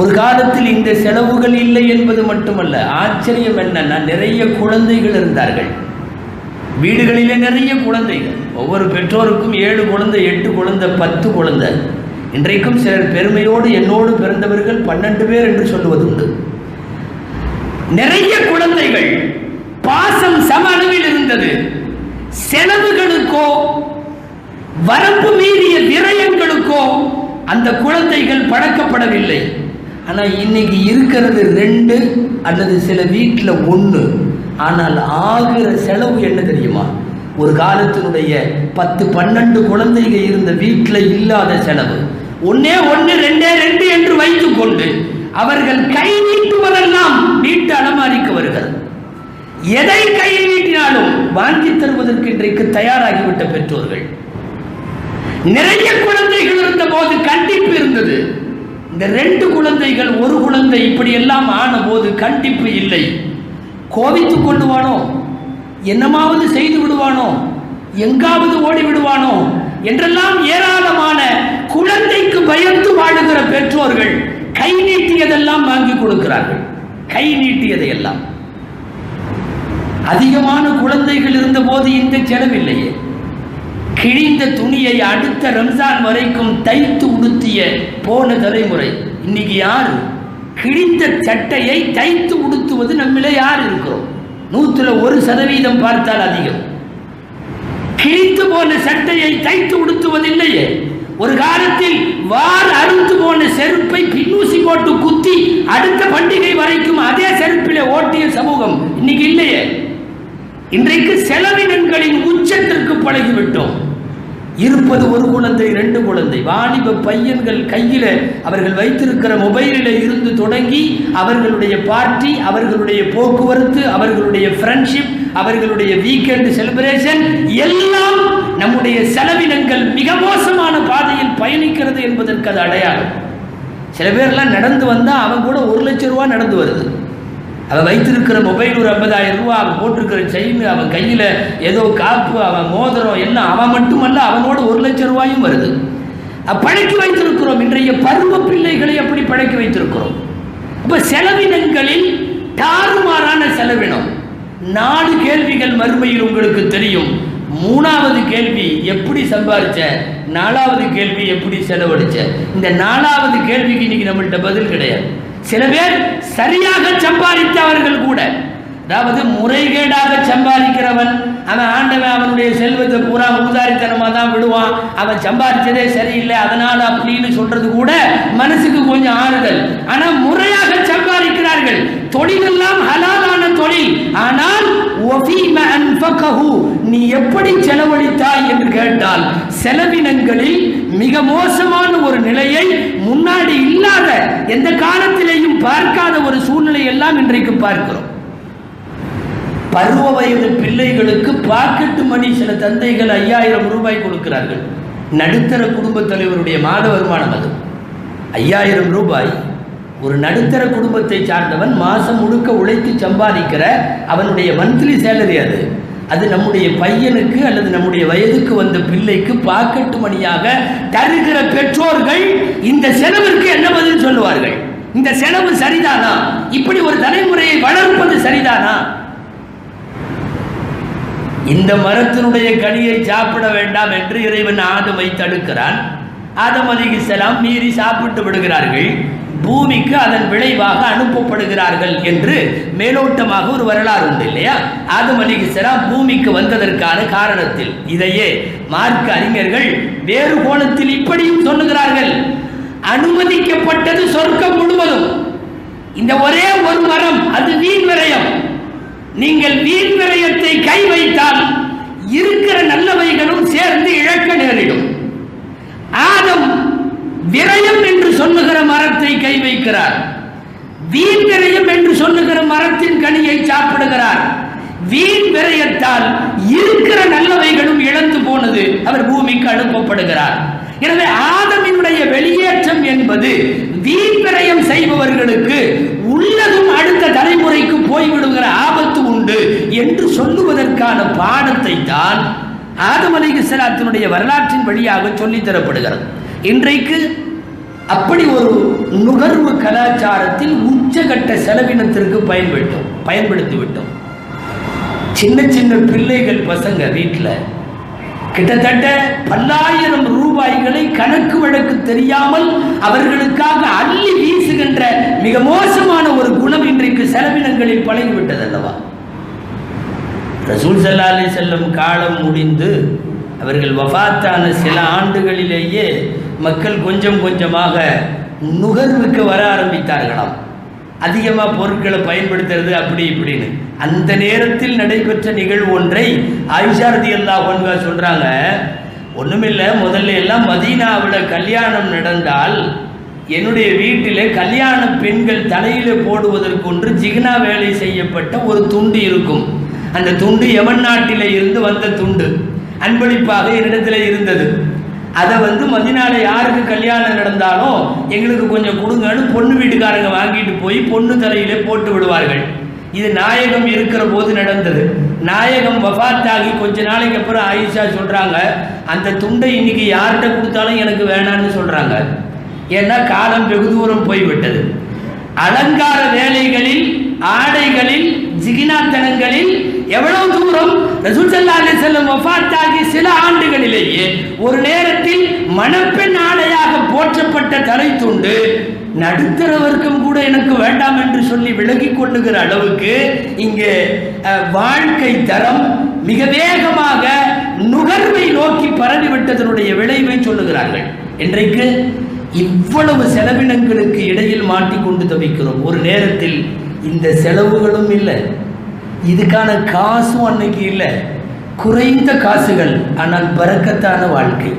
ஒரு காலத்தில் இந்த செலவுகள் இல்லை என்பது மட்டுமல்ல ஆச்சரியம் என்னன்னா நிறைய குழந்தைகள் இருந்தார்கள். வீடுகளிலே நிறைய குழந்தைகள். ஒவ்வொரு பெற்றோருக்கும் ஏழு குழந்தை எட்டு குழந்தை பத்து குழந்தை. இன்றைக்கும் சிலர் பெருமையோடு என்னோடு பிறந்தவர்கள் பன்னெண்டு பேர் என்று சொல்லுவதுண்டு. நிறைய குழந்தைகள் பாசம் சம அளவில் இருந்தது. செலவுகளுக்கோ வரம்பு மீறிய விரயங்களுக்கோ அந்த குழந்தைகள் பழக்கப்படவில்லை. ஆனால் இன்னைக்கு இருக்கிறது ரெண்டு அல்லது சில வீட்டில் ஒன்று ஆனால் ஆகிற செலவு என்ன தெரியுமா? ஒரு காலத்தினுடைய பத்து பன்னெண்டு குழந்தைங்க இருந்த வீட்டில் இல்லாத செலவு. ஒன்னே ஒன்று ரெண்டே ரெண்டு என்று வைத்துக்கொண்டு அவர்கள் கை நீட்டுவதெல்லாம் வீட்டு அலமாரிக்கு வருகிறது. எதை கை நீட்டினாலும் வாங்கி தருவதற்கு இன்றைக்கு தயாராகிவிட்ட பெற்றோர்கள். நிறைய குழந்தைகள் இருந்த போது கண்டிப்பு இருந்தது. இந்த ரெண்டு குழந்தைகள் ஒரு குழந்தை இப்படி எல்லாம் ஆன போது கண்டிப்பு இல்லை. கோவித்து கொள்ளுவானோ என்னமாவது செய்து விடுவானோ? எங்காவது ஓடி விடுவானோ? என்றெல்லாம் ஏராளமான குழந்தைக்கு பயந்து வாழுகிற பெற்றோர்கள் கை நீட்டியதெல்லாம் வாங்கி கொடுக்கிறார்கள். கை நீட்டியதை எல்லாம் அதிகமான குழந்தைகள் இருந்த போது இந்த செலவில்லையே. கிழிந்த துணியை அடுத்த ரம்ஜான் வரைக்கும் தைத்து உடுத்திய போன தலைமுறை. இன்னைக்கு யாரு? கிழிந்த சட்டையை தைத்து உடுத்துவது நம்மளே யார் இருக்கிறோம்? நூற்றுல ஒரு சதவீதம் பார்த்தால் அதிகம். கிழித்து போன சட்டையை தைத்து உடுத்துவதில்லையே. ஒரு காலத்தில் வார் அறுத்து போன செருப்பை பின்னூசி போட்டு குத்தி அடுத்த பண்டிகை வரைக்கும் அதே செருப்பிலே ஓட்டிய சமூகம் இன்னைக்கு இல்லையே. இன்றைக்கு செலவினங்களின் உச்சத்திற்கு பழகிவிட்டோம். இருப்பது ஒரு குழந்தை ரெண்டு குழந்தை. வாலிப பையன்கள் கையில் அவர்கள் வைத்திருக்கிற மொபைலில் இருந்து தொடங்கி அவர்களுடைய பார்ட்டி அவர்களுடைய போக்குவரத்து அவர்களுடைய ஃப்ரெண்ட்ஷிப் அவர்களுடைய வீக்கெண்டு செலிப்ரேஷன் எல்லாம் நம்முடைய செலவினங்கள் மிக மோசமான பாதையில் பயணிக்கிறது என்பதற்கு அது அடையாளம். சில பேர்லாம் நடந்து வந்தால் அவன் கூட ஒரு லட்சம் ரூபா நடந்து வருது. அவன் வைத்திருக்கிற மொபைல் ஒரு ஐம்பதாயிரம் ரூபா அவன் போட்டிருக்கிற செயின் அவன் கையில் ஏதோ காப்பு அவன் மோதிரம் எல்லாம் அவன் மட்டுமல்ல அவனோட ஒரு லட்சம் ரூபாயும் வருது. பழக்கி வைத்திருக்கிறோம். இன்றைய பருவ பிள்ளைகளை அப்படி பழக்கி வைத்திருக்கிறோம். இப்போ செலவினங்களில் தாறுமாறான செலவினம். நாலு கேள்விகள் மறுமையில் உங்களுக்கு தெரியும். மூணாவது கேள்வி எப்படி சம்பாதிச்ச நாலாவது கேள்வி எப்படி செலவழிச்ச? இந்த நாலாவது கேள்விக்கு இன்னைக்கு நம்மள்கிட்ட பதில் கிடையாது. சில பேர் சரியாக சம்பாதித்தவர்கள் கூட. அதாவது முறைகேடாக சம்பாதிக்கிறவன் அவன் ஆண்டவன் அவனுடைய செல்வத்தை பூரா ஊதாரித்தனமாக தான் விடுவான். அவன் சம்பாதிச்சதே சரியில்லை அதனால அப்படின்னு சொல்றது கூட மனசுக்கு கொஞ்சம் ஆறுதல். ஆனா முறையாக சம்பாதிக்கிறார்கள். தொழிலெல்லாம் ஹலாலான தொழில். ஆனால் நீ எப்படி செலவழித்தாய் என்று கேட்டால் செலவினங்களில் மிக மோசமான ஒரு நிலையை முன்னாடி இல்லாத எந்த கால பார்க்காத ஒரு சூழ்நிலை எல்லாம் இன்றைக்கு பார்க்கிறோம். பருவ வயது பிள்ளைகளுக்கு பாக்கெட்டு மணி சில தந்தைகள் ஐயாயிரம் ரூபாய் கொடுக்கிறார்கள். நடுத்தர குடும்பத் தலைவருடைய மாத வருமானம் அது. ஐயாயிரம் ரூபாய். ஒரு நடுத்தர குடும்பத்தை சார்ந்தவன் மாசம் முழுக்க உழைத்து சம்பாதிக்கிற அவனுடைய மந்த்லி சேலரி அது. அது நம்முடைய பையனுக்கு அல்லது நம்முடைய வயதுக்கு வந்த பிள்ளைக்கு பாக்கெட்டு மணியாக தருகிற பெற்றோர்கள் இந்த செலவிற்கு என்ன பதில் சொல்லுவார்கள்? இந்த செலவு சரிதானா? இப்படி ஒரு தலைமுறையை வளர்ப்பது சரிதானா? இந்த மரத்தினுடைய கனியை சாப்பிட வேண்டாம் என்று இறைவன் ஆதமை தடுக்கிறான். ஆதம் அலிகிஸ்லாம் மீறி சாப்பிட்டு விடுகிறார்கள். பூமிக்கு அதன் விளைவாக அனுப்பப்படுகிறார்கள் என்று மேலோட்டமாக ஒரு வரலாறு உண்டு இல்லையா? ஆதம் அலிகிஸ்லாம் பூமிக்கு வந்ததற்கான காரணத்தில் இதையே மார்க்க அறிஞர்கள் வேறு கோணத்தில் இப்படியும் சொல்லுகிறார்கள். அனுமதிக்கப்பட்டது சொர்க்கம் முழுவதும். இந்த ஒரே ஒரு மரம் அது வீண் விரயம். நீங்கள் வீண் விரயத்தை கை வைத்தால் இருக்கிற நல்லவைகளும் சேர்ந்து இழக்க நேரிடும். ஆதம் விரயம் என்று சொல்லுகிற மரத்தை கை வைக்கிறார். வீண் விரயம் என்று சொல்லுகிற மரத்தின் கனியை சாப்பிடுகிறார். வீண் விரயத்தால் இருக்கிற நல்லவைகளும் இழந்து போனது அவர் பூமிக்கு அனுப்பப்படுகிறார். எனவே ஆதமினுடைய வெளியேற்றம் என்பது வீண் செய்பவர்களுக்கு உள்ளதும் அடுத்த தலைமுறைக்கு போய்விடுகிற ஆபத்து உண்டு என்று சொல்லுவதற்கான பாடத்தை தான் ஆதம் அலிகலாத்தினுடைய வரலாற்றின் வழியாக சொல்லித்தரப்படுகிறது இன்றைக்கு அப்படி ஒரு நுகர்வு கலாச்சாரத்தில் உச்சகட்ட செலவினத்திற்கு பயன்பட்டோம் பயன்படுத்தி விட்டோம். சின்ன சின்ன பிள்ளைகள் பசங்க வீட்டில் கிட்டத்தட்ட பல்லாயிரம் ரூபாய்களை கணக்கு வழக்கு தெரியாமல் அவர்களுக்காக அள்ளி வீசுகின்ற மிக மோசமான ஒரு குணம் இன்றைக்கு செலவினங்களில் பழகிவிட்டது அல்லவா? ரசூல் சல்லா அலி செல்லம் காலம் முடிந்து அவர்கள் வஃபாத்தான சில ஆண்டுகளிலேயே மக்கள் கொஞ்சம் கொஞ்சமாக நுகர்வுக்கு வர ஆரம்பித்தார்களாம். அதிகமாக பொருட்களை பயன்படுத்துறது அப்படி இப்படின்னு. அந்த நேரத்தில் நடைபெற்ற நிகழ்வு ஒன்றை ஆயிஷா அல்லா ஒன்கா சொல்கிறாங்க ஒன்றுமில்லை முதல்ல எல்லாம் மதீனாவில் கல்யாணம் நடந்தால் என்னுடைய வீட்டில் கல்யாண பெண்கள் தலையில் போடுவதற்கொன்று ஜிக்னா வேலை செய்யப்பட்ட ஒரு துண்டு இருக்கும். அந்த துண்டு எமன் நாட்டில் இருந்து வந்த துண்டு. அன்பளிப்பாக என்னிடத்தில் இருந்தது. அதை வந்து மதினால யாருக்கு கல்யாணம் நடந்தாலும் எங்களுக்கு கொஞ்சம் கொடுங்கன்னு பொண்ணு வீட்டுக்காரங்க வாங்கிட்டு போய் பொண்ணு தலையிலே போட்டு விடுவார்கள். இது நாயகம் இருக்கிற போது நடந்தது. நாயகம் வபாத்தாகி கொஞ்ச நாளைக்கு அப்புறம் ஆயிஷா சொல்றாங்க அந்த துண்டை இன்னைக்கு யார்கிட்ட கொடுத்தாலும் எனக்கு வேணான்னு சொல்றாங்க. ஏன்னா காலம் வெகு தூரம் போய்விட்டது. அலங்கார வேலைகளில் ஆடைகளில் ஜிகினாத்தனங்களில் எவ்வளவு தூரம் ரசூல் ஸல்லல்லாஹு அலைஹி சில ஆண்டுகளிலேயே ஒரு நேரத்தில் மணப்பெண் ஆடையாக போற்றப்பட்ட தலை துண்டு நடுத்தர வர்க்கம் கூட எனக்கு வேண்டாம் என்று சொல்லி விலகி கொள்ளுகிற அளவுக்கு இங்கே வாழ்க்கை தரம் மிக வேகமாக நுகர்வை நோக்கி பரவிவிட்டதனுடைய விளைவை சொல்லுகிறார்கள். இன்றைக்கு இவ்வளவு செலவினங்களுக்கு இடையில் மாட்டிக்கொண்டு தவிக்கிறோம். ஒரு நேரத்தில் இந்த செலவுகளும் இல்லை. இதுக்கான காசும் அன்னைக்கு இல்லை. குறைந்த காசுகள் ஆனால் பறக்கத்தான வாழ்க்கை.